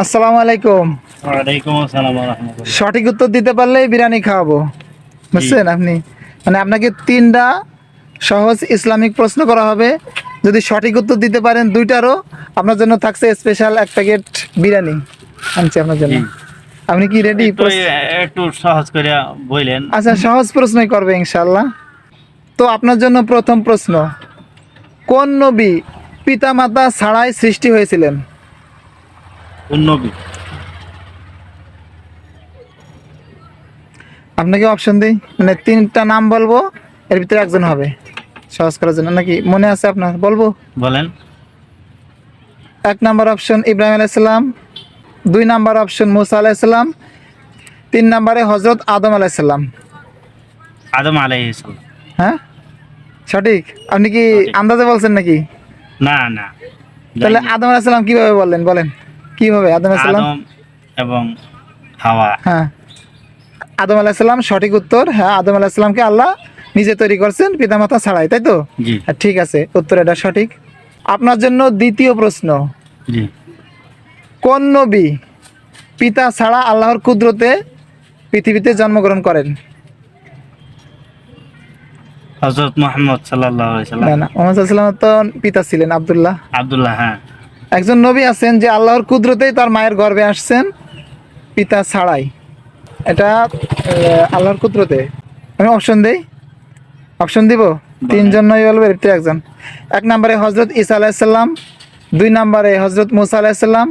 আসসালামু আলাইকুম। ওয়ালাইকুম আসসালাম রাহমাতুল্লাহ। সঠিক উত্তর দিতে পারলেই বিরিয়ানি খাওয়াবো। বুঝছেন আপনি? মানে আপনাকে তিনটা সহজ ইসলামিক প্রশ্ন করা হবে। যদি সঠিক উত্তর দিতে পারেন দুইটারও আপনার জন্য থাকছে স্পেশাল এক প্যাকেট বিরিয়ানি। আনছি আপনার জন্য। আপনি কি রেডি একটু সহজ করে বললেন। আচ্ছা সহজ প্রশ্নই করবে ইনশাল্লাহ তো আপনার জন্য প্রথম প্রশ্ন কোন নবী পিতা মাতা ছাড়াই সৃষ্টি হয়েছিলেন? উন্নবী। আপনাকে অপশন দিই? মানে তিনটা নাম বলব এর ভিতরে একজন হবে। সহজ করার জন্য। নাকি মনে আছে আপনার? বলব? বলেন। এক নাম্বার অপশন ইব্রাহিম আলাইসাল্লাম দুই নাম্বার অপশন মুসা আলাইসাল্লাম তিন নাম্বারে হজরত আদম আলাইসাল্লাম আদম আলাইহিস সালাম। হ্যাঁ? সঠিক? আপনি কি আন্দাজে বলছেন নাকি? না না। তাহলে আদম আলাইসাল্লাম কীভাবে বললেন? বলেন। কীভাবে? আদম আলাইসাল্লাম আদম এবং হাওয়া। হ্যাঁ। আদম আলাইসাল্লাম সঠিক উত্তর। হ্যাঁ আদম আলাইসাল্লামকে আল্লাহ নিজে তৈরি করছেন পিতামাতা ছাড়াই তাই তো? হ্যাঁ, ঠিক আছে উত্তর এটা সঠিক। আপনার জন্য দ্বিতীয় প্রশ্ন। কোন নবী পিতা ছাড়া আল্লাহর কুদরতে পৃথিবীতে জন্মগ্রহণ করেন? হযরত মুহাম্মদ সাল্লাল্লাহু আলাইহি না না মোহাম্মদ তো পিতা ছিলেন আব্দুল্লাহ। আব্দুল্লাহ হ্যাঁ। একজন নবী আছেন যে আল্লাহর কুদরতেই তার মায়ের গর্ভে আসছেন পিতা ছাড়াই। এটা আল্লাহর কুদরতে। আমি অপশন দেই? অপশন দিব? তিনজন নয় বলবে একজন। এক নম্বরে হজরত ইসা আলাইসাল্লাম দুই নম্বরে হজরত মুসা আলাইসাল্লাম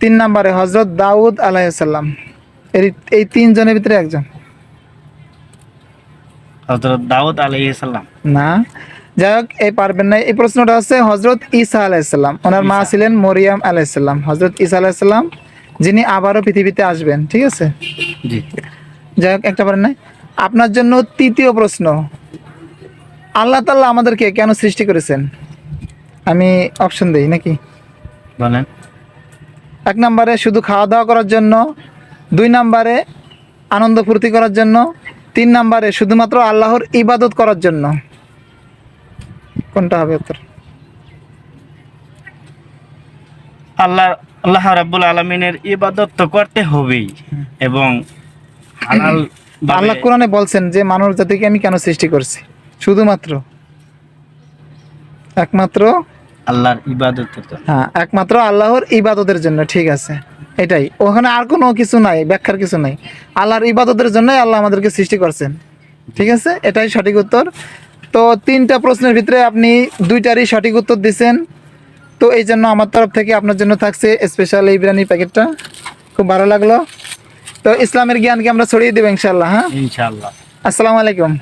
তিন নম্বরে হজরত দাউদ আলাইসাল্লাম এর এই তিনজনের ভিতরে একজন। হযরত দাউদ আলাইহিস সালাম। না। যাই হোক এই পারবেন না। এই প্রশ্নটা হচ্ছে হজরত ঈসা আলাইসাল্লাম ওনার মা ছিলেন মরিয়াম আলাইসাল্লাম হজরত ঈসা আলাইসাল্লাম যিনি আবারও পৃথিবীতে আসবেন ঠিক আছে? যাই হোক একটা পারেন নাই। আপনার জন্য তৃতীয় প্রশ্ন। আল্লাহ তাল্লাহ আমাদেরকে কেন সৃষ্টি করেছেন? আমি অপশন দিই নাকি? বলেন। এক নম্বরে শুধু খাওয়া দাওয়া করার জন্য দুই নম্বরে আনন্দ ফুর্তি করার জন্য তিন নম্বরে শুধুমাত্র আল্লাহর ইবাদত করার জন্য। কোনটা হবে উত্তর? আল্লাহ আল্লাহ রাব্বুল আলামিনের ইবাদত তো করতে হবেই এবং হালাল আল্লাহ কোরআনে বলছেন যে মানব জাতিকে আমি কেন সৃষ্টি করছি? শুধুমাত্র। একমাত্র আল্লাহর ইবাদত করতে হ্যাঁ একমাত্র আল্লাহর ইবাদতের জন্য ঠিক আছে। এটাই। ওখানে আর কোনো কিছু নাই ব্যাখ্যার কিছু নাই। আল্লাহর ইবাদতের জন্যই আল্লাহ আমাদেরকে সৃষ্টি করছেন। ঠিক আছে? এটাই সঠিক উত্তর। তো তিনটা প্রশ্নের ভিতরে আপনি দুইটারই সঠিক উত্তর দিচ্ছেন তো এই জন্য আমার তরফ থেকে আপনার জন্য থাকছে স্পেশাল এই বিরিয়ানির প্যাকেটটা। খুব ভালো লাগল। তো ইসলামের জ্ঞানকে আমরা ছড়িয়ে দেবো ইনশাল্লাহ হ্যাঁ? ইনশাল্লাহ আসসালামু আলাইকুম।